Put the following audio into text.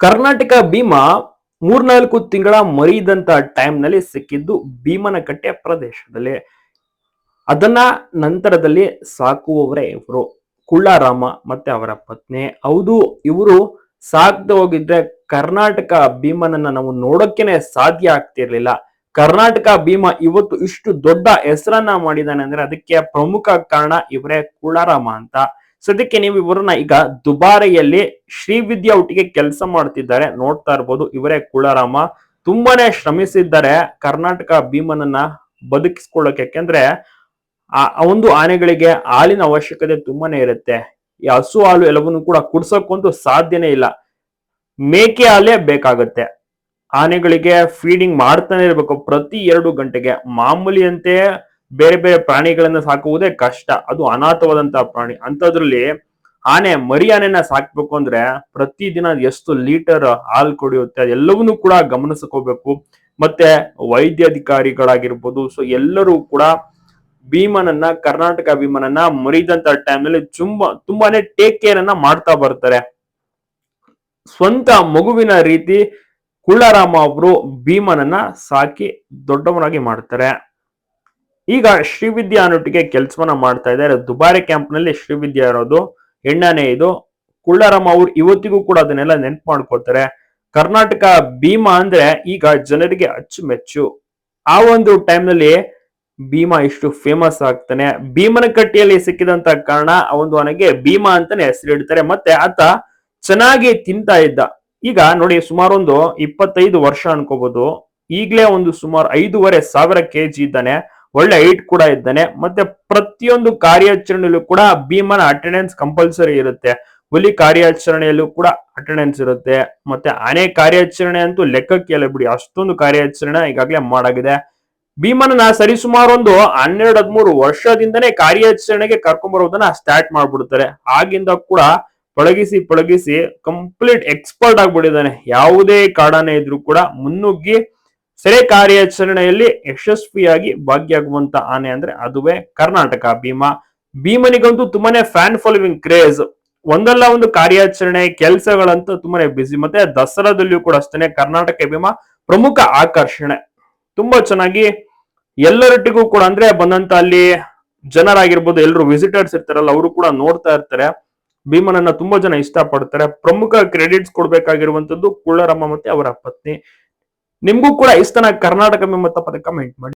ಕರ್ನಾಟಕ ಭೀಮಾ ಮೂರ್ನಾಲ್ಕು ತಿಂಗಳ ಮರಿದಂತ ಟೈಮ್ನಲ್ಲಿ ಸಿಕ್ಕಿದ್ದು ಭೀಮನಕಟ್ಟೆ ಪ್ರದೇಶದಲ್ಲಿ. ಅದನ್ನ ನಂತರದಲ್ಲಿ ಸಾಕುವವರೇ ಇವರು. ಕುಳ್ಳಾರಾಮ ಮತ್ತೆ ಅವರ ಪತ್ನಿ. ಹೌದು, ಇವರು ಸಾಕ್ದೆ ಹೋಗಿದ್ರೆ ಕರ್ನಾಟಕ ಭೀಮನನ್ನ ನಾವು ನೋಡೋಕೆನೆ ಸಾಧ್ಯ ಆಗ್ತಿರ್ಲಿಲ್ಲ. ಕರ್ನಾಟಕ ಭೀಮ ಇವತ್ತು ಇಷ್ಟು ದೊಡ್ಡ ಹೆಸರನ್ನ ಮಾಡಿದಾನೆ ಅಂದ್ರೆ ಅದಕ್ಕೆ ಪ್ರಮುಖ ಕಾರಣ ಇವರೇ ಕುಳ್ಳಾರಾಮ ಅಂತ. ಸದ್ಯಕ್ಕೆ ನೀವು ಇವರನ್ನ ಈಗ ದುಬಾರಿಯಲ್ಲಿ ಶ್ರೀವಿದ್ಯಾ ಒಟ್ಟಿಗೆ ಕೆಲಸ ಮಾಡ್ತಿದ್ದಾರೆ. ನೋಡ್ತಾ ಇರ್ಬೋದು. ಇವರೇ ಕುಳಾರಾಮ. ತುಂಬಾನೇ ಶ್ರಮಿಸಿದ್ದಾರೆ. ಕರ್ನಾಟಕ ಭೀಮನನ್ನ ಬದುಕಿಸ್ಕೊಳ್ಳೋಕೆ. ಯಾಕೆಂದ್ರೆ ಆ ಒಂದು ಆನೆಗಳಿಗೆ ಹಾಲಿನ ಅವಶ್ಯಕತೆ ತುಂಬಾನೇ ಇರುತ್ತೆ. ಈ ಹಸು ಹಾಲು ಎಲ್ಲವನ್ನು ಕೂಡ ಕುಡ್ಸೋಕ್ಕಂತೂ ಸಾಧ್ಯನೇ ಇಲ್ಲ. ಮೇಕೆ ಹಾಲೇ ಬೇಕಾಗುತ್ತೆ. ಆನೆಗಳಿಗೆ ಫೀಡಿಂಗ್ ಮಾಡ್ತಾನೆ ಇರ್ಬೇಕು. ಪ್ರತಿ ಎರಡು ಗಂಟೆಗೆ. ಮಾಮೂಲಿಯಂತೆ ಬೇರೆ ಬೇರೆ ಪ್ರಾಣಿಗಳನ್ನ ಸಾಕುವುದೇ ಕಷ್ಟ. ಅದು ಅನಾಥವಾದಂತಹ ಪ್ರಾಣಿ. ಅಂತದ್ರಲ್ಲಿ ಆನೆ, ಮರಿ ಆನೆನ ಸಾಕ್ಬೇಕು ಅಂದ್ರೆ ಪ್ರತಿದಿನ ಎಷ್ಟು ಲೀಟರ್ ಹಾಲು ಕುಡಿಯುತ್ತೆ ಅದೆಲ್ಲವನ್ನೂ ಕೂಡ ಗಮನಿಸ್ಕೋಬೇಕು ಮತ್ತೆ ವೈದ್ಯಾಧಿಕಾರಿಗಳಾಗಿರ್ಬೋದು, ಸೊ ಎಲ್ಲರೂ ಕೂಡ ಭೀಮನನ್ನ, ಕರ್ನಾಟಕ ಭೀಮನನ್ನ ಮರಿದಂತ ಟೈಮ್ನಲ್ಲಿ ತುಂಬಾ ತುಂಬಾನೇ ಟೇಕ್ ಕೇರ್ ಅನ್ನ ಮಾಡ್ತಾ ಬರ್ತಾರೆ. ಸ್ವಂತ ಮಗುವಿನ ರೀತಿ ಕುಳ್ಳಾರಾಮ ಅವರು ಭೀಮನನ್ನ ಸಾಕಿ ದೊಡ್ಡವನಾಗಿ ಮಾಡ್ತಾರೆ. ಈಗ ಶ್ರೀವಿದ್ಯಾ ಅನ್ನೊಟ್ಟಿಗೆ ಕೆಲಸವನ್ನ ಮಾಡ್ತಾ ಇದ್ದಾರೆ. ದುಬಾರಿ ಕ್ಯಾಂಪ್ನಲ್ಲಿ ಶ್ರೀವಿದ್ಯಾ ಇರೋದು, ಹೆಣ್ಣನೇ ಇದು. ಕುಳ್ಳರಾಮ ಅವ್ರು ಇವತ್ತಿಗೂ ಕೂಡ ಅದನ್ನೆಲ್ಲ ನೆನ್ಪು ಮಾಡ್ಕೊಳ್ತಾರೆ. ಕರ್ನಾಟಕ ಭೀಮಾ ಅಂದ್ರೆ ಈಗ ಜನರಿಗೆ ಅಚ್ಚುಮೆಚ್ಚು. ಆ ಒಂದು ಟೈಮ್ನಲ್ಲಿ ಭೀಮ ಇಷ್ಟು ಫೇಮಸ್ ಆಗ್ತಾನೆ. ಭೀಮನ ಕಟ್ಟಿಯಲ್ಲಿ ಸಿಕ್ಕಿದಂತ ಕಾರಣ ಆ ಒಂದು ಅವನಿಗೆ ಭೀಮಾ ಅಂತಾನೆ ಹೆಸರಿಡ್ತಾರೆ ಮತ್ತೆ ಆತ ಚೆನ್ನಾಗಿ ತಿಂತಾ ಇದ್ದ. ಈಗ ನೋಡಿ ಸುಮಾರು ಒಂದು ಇಪ್ಪತ್ತೈದು ವರ್ಷ ಅನ್ಕೋಬಹುದು ಈಗ್ಲೇ ಒಂದು ಸುಮಾರು ಐದೂವರೆ ಸಾವಿರ ಕೆಜಿ ಇದ್ದಾನೆ. ಒಳ್ಳೆ ಹೈಟ್ ಕೂಡ ಇದ್ದಾನೆ. ಮತ್ತೆ ಪ್ರತಿಯೊಂದು ಕಾರ್ಯಾಚರಣೆಯಲ್ಲೂ ಕೂಡ ಭೀಮನ ಅಟೆಂಡೆನ್ಸ್ ಕಂಪಲ್ಸರಿ ಇರುತ್ತೆ. ಹುಲಿ ಕಾರ್ಯಾಚರಣೆಯಲ್ಲೂ ಕೂಡ ಅಟೆಂಡೆನ್ಸ್ ಇರುತ್ತೆ. ಮತ್ತೆ ಆನೆ ಕಾರ್ಯಾಚರಣೆ ಅಂತೂ ಲೆಕ್ಕಕ್ಕೆ ಎಲ್ಲ ಬಿಡಿ, ಅಷ್ಟೊಂದು ಕಾರ್ಯಾಚರಣೆ ಈಗಾಗಲೇ ಮಾಡಾಗಿದೆ. ಭೀಮನನ್ನ ಸರಿಸುಮಾರು ಒಂದು ಹನ್ನೆರಡು ಹದಿಮೂರು ವರ್ಷದಿಂದನೇ ಕಾರ್ಯಾಚರಣೆಗೆ ಕರ್ಕೊಂಡ್ ಬರೋದನ್ನ ಸ್ಟಾರ್ಟ್ ಮಾಡ್ಬಿಡ್ತಾರೆ. ಆಗಿಂದ ಕೂಡ ಪಳಗಿಸಿ ಪಳಗಿಸಿ ಕಂಪ್ಲೀಟ್ ಎಕ್ಸ್ಪರ್ಟ್ ಆಗ್ಬಿಟ್ಟಿದ್ದಾನೆ. ಯಾವುದೇ ಕಾಡಾನೆ ಇದ್ರೂ ಕೂಡ ಮುನ್ನುಗ್ಗಿ ಸೆರೆ ಕಾರ್ಯಾಚರಣೆಯಲ್ಲಿ ಯಶಸ್ವಿಯಾಗಿ ಭಾಗಿಯಾಗುವಂತ ಆನೆ ಅಂದ್ರೆ ಅದುವೇ ಕರ್ನಾಟಕ ಭೀಮ. ಭೀಮನಿಗಂತೂ ತುಂಬಾನೇ ಫ್ಯಾನ್ ಫಾಲೋವಿಂಗ್ ಕ್ರೇಜ್ ಒಂದಲ್ಲ ಒಂದು ಕಾರ್ಯಾಚರಣೆ, ಕೆಲಸಗಳಂತೂ ತುಂಬಾನೇ ಬ್ಯುಸಿ ಮತ್ತೆ ದಸರಾದಲ್ಲಿಯೂ ಕೂಡ ಅಷ್ಟೇ ಕರ್ನಾಟಕ ಭೀಮ ಪ್ರಮುಖ ಆಕರ್ಷಣೆ. ತುಂಬಾ ಚೆನ್ನಾಗಿ ಎಲ್ಲರೊಟ್ಟಿಗೂ ಕೂಡ ಅಂದ್ರೆ ಬಂದಂತ ಅಲ್ಲಿ ಜನರಾಗಿರ್ಬೋದು ಎಲ್ಲರೂ ವಿಸಿಟರ್ಸ್ ಇರ್ತಾರಲ್ಲ, ಅವರು ಕೂಡ ನೋಡ್ತಾ ಇರ್ತಾರೆ. ಭೀಮನನ್ನ ತುಂಬಾ ಜನ ಇಷ್ಟಪಡ್ತಾರೆ. ಪ್ರಮುಖ ಕ್ರೆಡಿಟ್ಸ್ ಕೊಡ್ಬೇಕಾಗಿರುವಂತದ್ದು ಕುಳ್ಳರಮ್ಮ ಮತ್ತೆ ಅವರ ಪತ್ನಿ. ನಿಮ್ಗೂ ಕೂಡ ಇಷ್ಟನ ಕರ್ನಾಟಕ ಎಂಬ ತಪ್ಪದೆ ಕಮೆಂಟ್ ಮಾಡಿ.